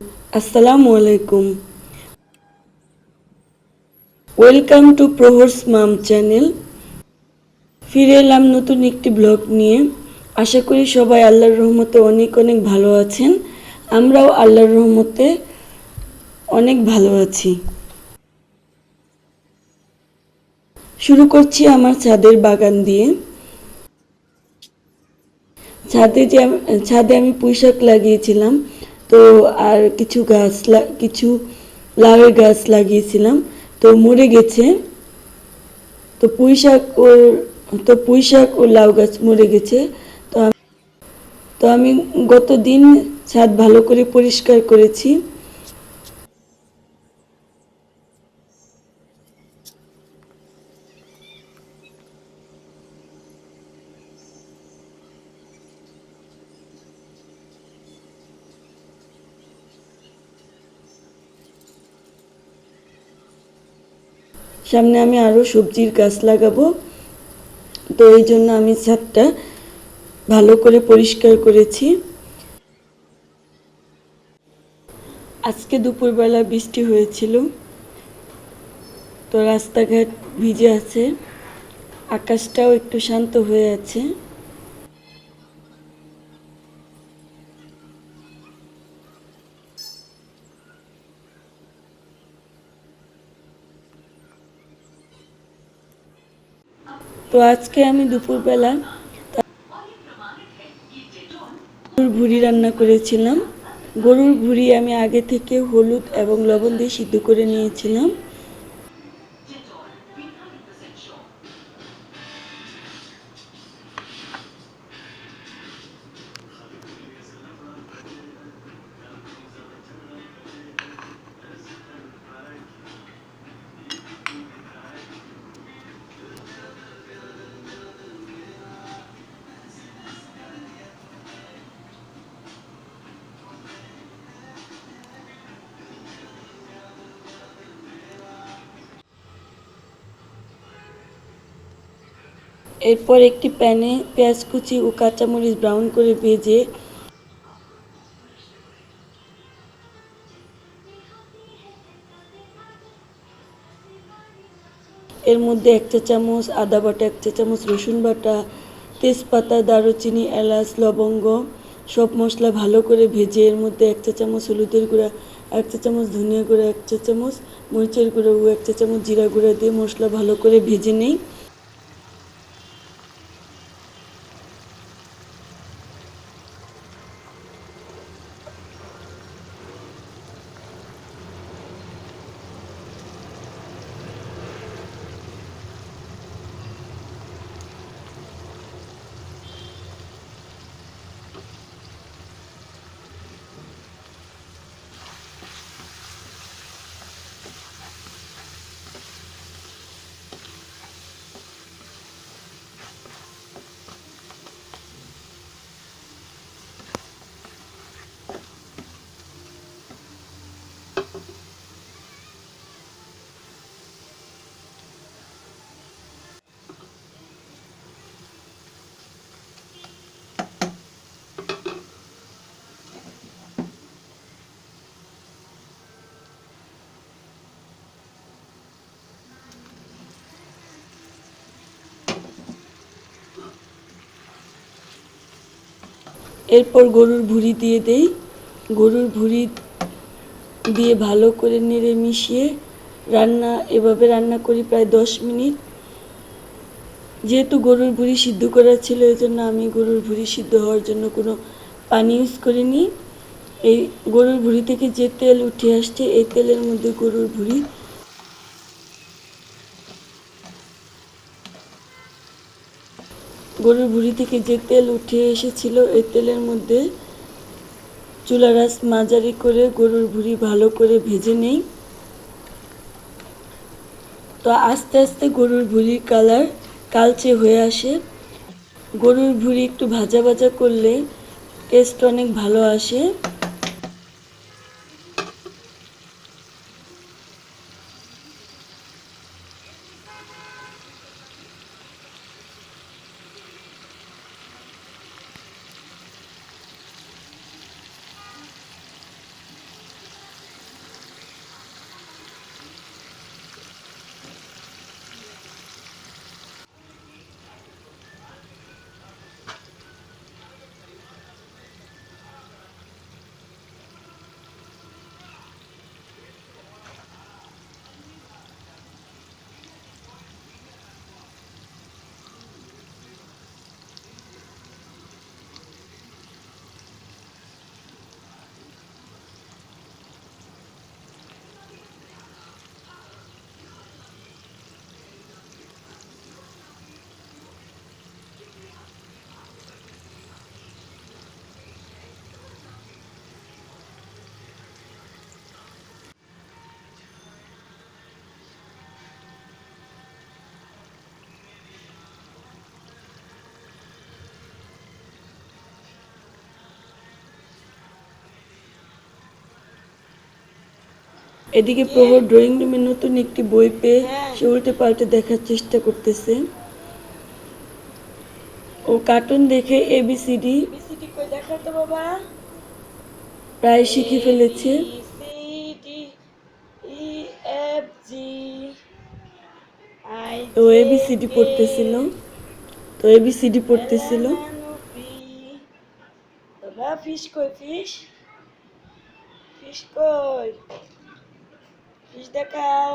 আসসালামু আলাইকুম welcome to প্রহর্স মাম চ্যানেল ফিরে এলাম নতুন একটি ব্লগ নিয়ে। আশা করি সবাই আল্লাহর রহমতে অনেক অনেক ভালো আছেন। আমরাও আল্লাহর রহমতে অনেক ভালো আছি। শুরু করছি আমার ছাদের বাগান দিয়ে। ছাদে যে ছাদে আমি পুঁইশাক লাগিয়েছিলাম। তো আর কিছু গাছ কিছু লাউয়ের গাছ লাগিয়েছিলাম। তো মরে গেছে। তো পুঁইশাক ও তো পুঁইশাক ও লাউ গাছ মরে গেছে। তো তো আমি গত দিন ছাদ ভালো করে পরিষ্কার করেছি। সামনে আমি আরও সবজির গাছ লাগাবো। তো এই জন্য আমি ছাদটা ভালো করে পরিষ্কার করেছি। আজকে দুপুরবেলা বৃষ্টি হয়েছিল। তো রাস্তাঘাট ভিজে আছে। আকাশটাও একটু শান্ত হয়ে আছে। তো আজকে আমি দুপুরবেলা গরুর ভুড়ি রান্না করেছিলাম। গরুর ভুড়ি আমি আগে থেকে হলুদ এবং লবণ দিয়ে সিদ্ধ করে নিয়েছিলাম। এরপর একটি প্যানে পেঁয়াজ কুচি ও কাঁচামরিচ ব্রাউন করে ভেজে এর মধ্যে এক চা চামচ আদা বাটা, এক চা চামচ রসুন বাটা, তেজপাতা, দারুচিনি, এলাচ, লবঙ্গ সব মশলা ভালো করে ভেজে এর মধ্যে এক চা চামচ হলুদের গুঁড়া, এক চা চামচ ধনিয়া গুঁড়া, এক চা চামচ মরিচের গুঁড়া ও এক চা চামচ জিরা গুঁড়া দিয়ে মশলা ভালো করে ভেজে নেই। এরপর গরুর ভুঁড়ি দিয়ে দেই। গরুর ভুঁড়ি দিয়ে ভালো করে নেড়ে মিশিয়ে রান্না, এভাবে রান্না করি প্রায় দশ মিনিট। যেহেতু গরুর ভুঁড়ি সিদ্ধ করা ছিল এই জন্য আমি গরুর ভুঁড়ি সিদ্ধ হওয়ার জন্য কোনো পানি ইউজ করিনি। এই গরুর ভুঁড়ি থেকে যে তেল উঠে আসছে, এই তেলের মধ্যে গরুর ভুঁড়ি। গরুর ভুঁড়ি থেকে যে তেল উঠে এসেছিল, এই তেলের মধ্যে চুলা রাস মাঝারি করে গরুর ভুঁড়ি ভালো করে ভেজে নেই। তো আস্তে আস্তে গরুর ভুঁড়ির কালার কালচে হয়ে আসে। গরুর ভুঁড়ি একটু ভাজা ভাজা করলে টেস্ট অনেক ভালো আসে। এদিকে প্রভর ড্রয়িং রুমে নতুন একটি বই পেয়ে। সে উল্টে পাল্টে দেখার চেষ্টা করতেছে। ও কার্টুন দেখে এবিসিডি প্রায় শিখে ফেলেছে। ও এবিসিডি পড়তেছিল। তো এবিসিডি পড়তেছিল। ফিশ কই ফিশ ফিশ কই? ফিশ দেখাও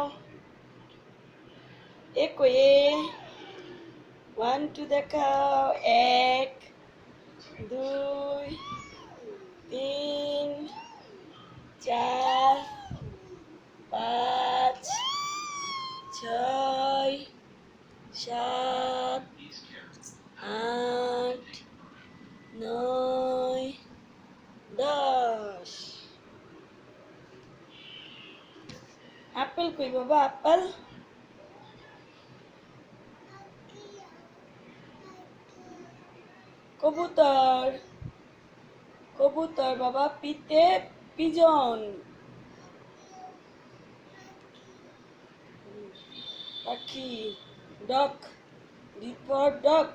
এ কই এ ওয়ান টু দেখাও এক দুই তিন চার পাঁচ ছয় সাত আট নয় দশ আপেল কই বাবা আপেল কবুতর। কবুতর, বাবা, পিতে পিজন। পাখি, dog D for dog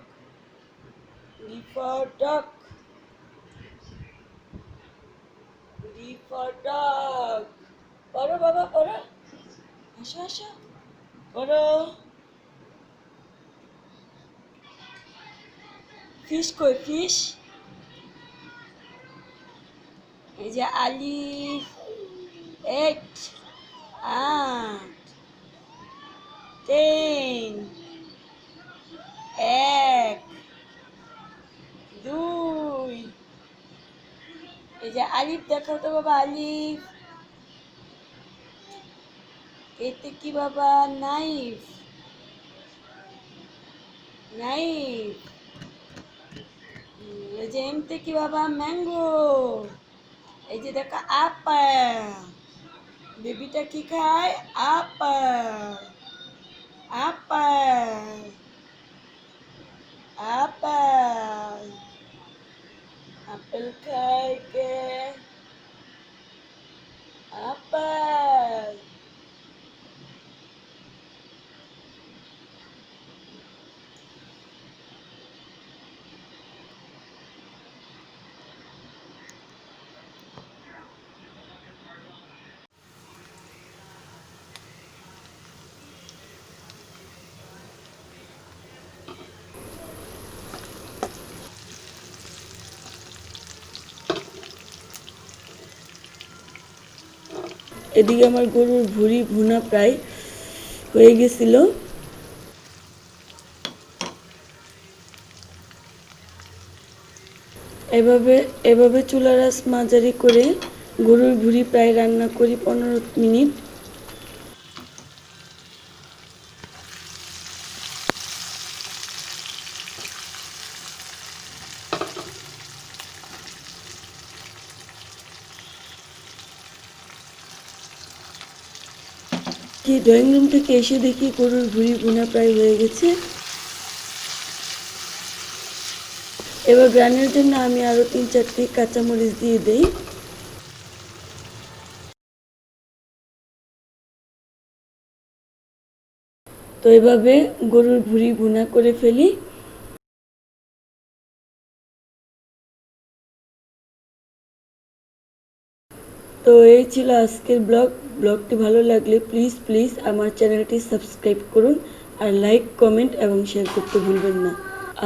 D for dog D for dog পড়ো, বাবা, পড়ো। আসো আসো পড়ো ফিশ কই ফিশ এই যে আলিফ এইট আট, তিন, এক, দুই। এই যে আলিফ দেখো তো বাবা, আলিফ। এতে কি বাবা? নাইফ। নাইফ। এই যে এমতে কি বাবা? ম্যাঙ্গো। এই যে দেখো আপেল বেবিটা কি খায়? আপেল আপেল আপেল আপেল খায় কে? আপেল এদিকে আমার গরুর ভুড়ি, ভুনা প্রায় হয়ে গেছিল। এভাবে এভাবে চুলারাস মাঝারি করে গরুর ভুড়ি প্রায় রান্না করি পনেরো মিনিট। কি ড্রয়িং রুম থেকে এসে দেখি গরুর ভুঁড়ি বোনা প্রায় হয়ে গেছে। এবার গ্রানের জন্য আমি আরও তিন চারটি কাঁচামরিচ দিয়ে দেই। তো এভাবে গরুর ভুঁড়ি ভুনা করে ফেলি। তো এই ছিল আজকের ব্লগ। ব্লগটি ভালো লাগলে প্লিজ প্লিজ আমার চ্যানেলটি সাবস্ক্রাইব করুন আর লাইক কমেন্ট এবং শেয়ার করতে ভুলবেন না।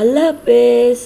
আল্লাহ হাফেজ।